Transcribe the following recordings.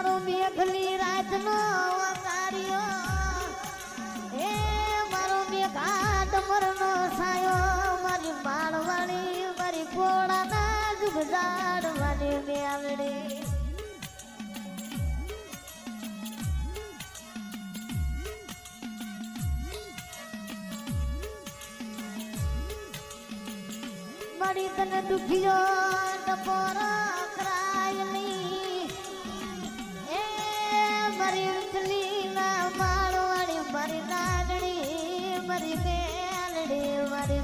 મેઘલી રાતનો કાર્યો હે, મારો મેઘા ડમરનો સાયો. મારી માળવાણી મારી ઘોડાના જુગજાડવાની આવડે મારી તને દુખિયો ડપોરો કરાયલી મારી મારી લાડડી મારી મારી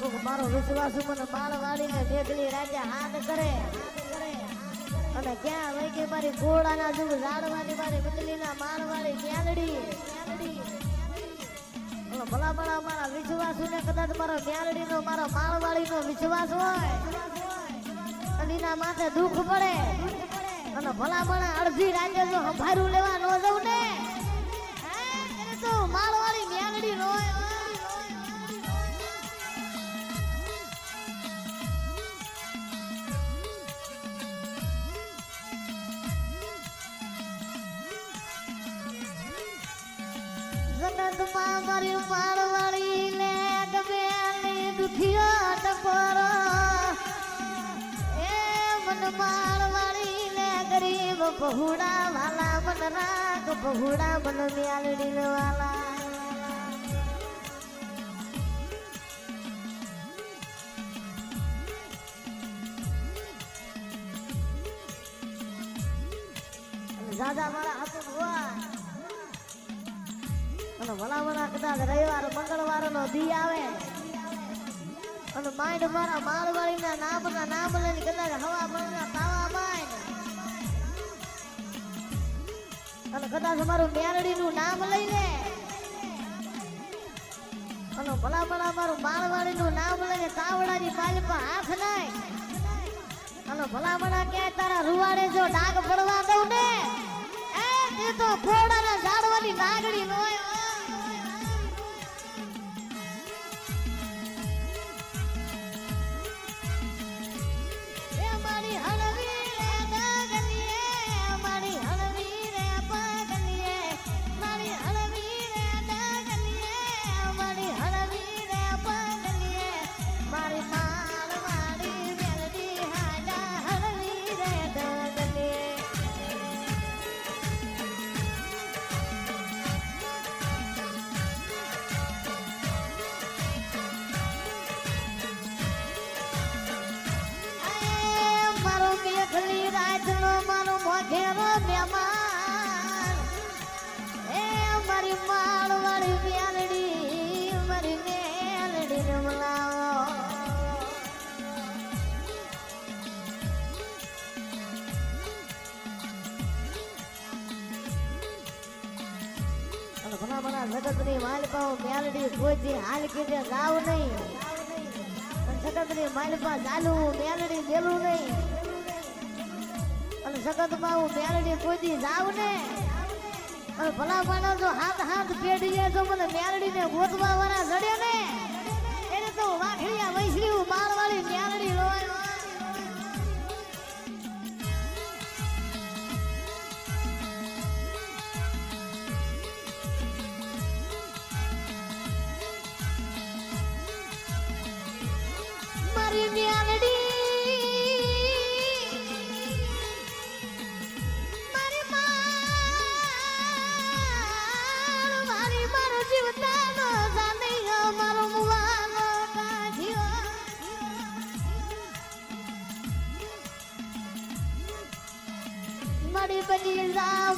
કોક મારો વિશ્વાસ મને માળવાળીને ભેગલી રાજા હાથ કરે. અને ક્યાં વૈકી મારી ઘોડાના જુગ લાડવાની મારી બદલીના માળવાળી મ્યાલડી ઓલો ભલા ભલા મારા વિશ્વાસ ને કદાચ મારો મ્યાલડી નો મારો માળવાળી નો વિશ્વાસ હોય. અને એના માથે દુઃખ પડે. અને ભલા ભલા અડધી રાતે તો હંભારું લેવા ન જવું ને? માળવાળી મ્યાલડી નો જગતમાં મારી માળવાળી ને ગમે દુખિયો ટપોરો એ મન માળવાળી ને ગરીબ બહુડા વાલા મન રાગ બહુડા મન મ્યાલડી વાલા દાદા મારા ભલા કદાચ રવિવાર મંગળવાર નો દી આવે. અને માઇન્ડ મારા માળવાળી ના નામ લઈને કદાચ હવા મણના તાવા માઇન્ડ અને કદાચ મારું મેરડી નું નામ લઈ લે અને ભલા ભલા મારું માળવાળી નું નામ લઈને તાવડાની પાલપા હાથ નાય. અને ભલા ભલા કે તારા રૂવાડે જો ડાગ પડવા દઉં ને? એ, તે ઘોડાના ઝાડવાની નાગડી નો ઘણા બધા જગતની માલપાઓ મેલડી કોઈ હાલ કીધે ગાવ નહીં. જગતની માલપા ચાલવું મેલડી મેલું નહીં. અને જગતમાં હું મેલડી દી જાવ ને. ભલા માણસ જો હાથ હાથ પેઢીએ જો મને મેલડી ને ગોતવા વાળા જડે ને, એને તો વાઘડિયા વૈશ્રી મારવાળી મેરડી રોય મારી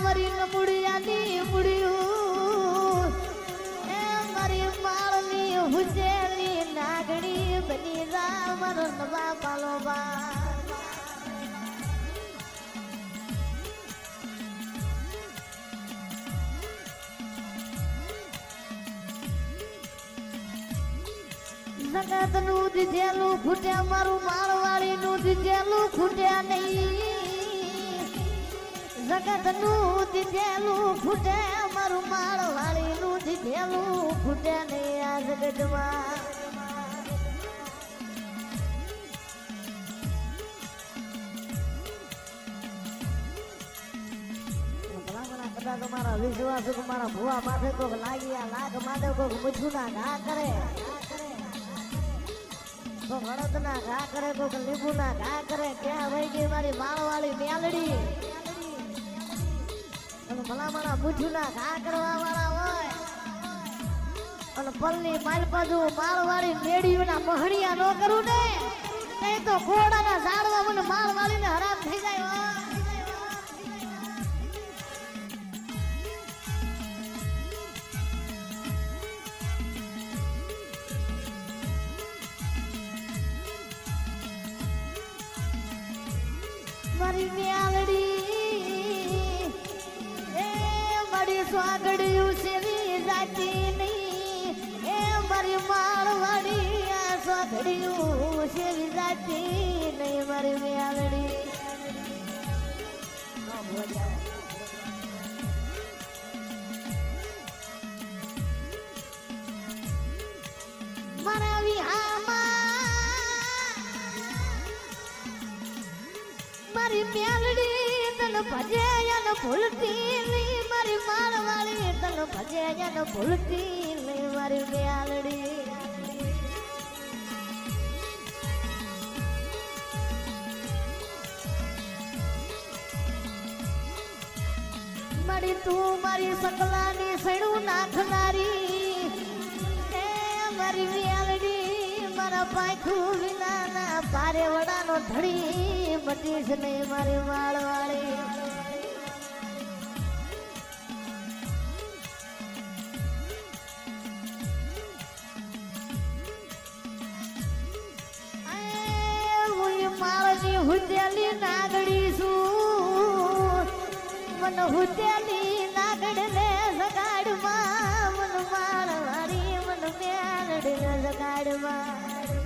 જા મારી નમુડિયાની મુડિયું એ મારી માળની હુજેલી નાગણી બની જગતનું દીધેલું ખૂટ્યા મારું માળવાળી નું દીધેલું ખૂટ્યા નહીં. જગતનું દીધેલું ફૂટે મારું માળવાળી નું થી ભેલું ફૂટે નહીં આ જગતમાં કદાચ તમારા વિશ્વાસ મારા ભુવા માથે કોક લાગ્યા લાગ માથે કોક મજૂના ઘા કરે. તો હળદના ઘા કરે, કોક લીંબુના ઘા કરે. ક્યાં વહી ગઈ મારી માળવાળી મેલડી. અને ભલામણા બુજુના ઘા કરવા વાળા હોય અને પલ્લી માલ બાજુ માળવાળી મેડીઓના મહણિયા ન કરું ને એ તો ઘોડાના ઝાડવા મને માળવાળીને હરામ થઈ જાય હો. મારી સ્વાગડિયું સેવી જાતી નહીં એ મારી માળવાડી આ સ્વાગડિયું સેવી જાતી નહીં મારી મેળડી. મારા મેલડી તન ભજે ભૂલતી નહીં, મારી માળવાળી તન ભજે ન ભૂલતી નહીં, મારી બેલડી મારી તું મારી સકલાની સડું નાખનારી. એ મારી વ્યાલડી મારા પાખું વિનાના પારે વડાનો ધડી મટીશ નહીં મારી માળવાળી. હુતેલી નાગડી છું. મન હુતેલી નાગડ ને સગાડમાં મન માળવાળી મન મેલડી ને સગાડમાં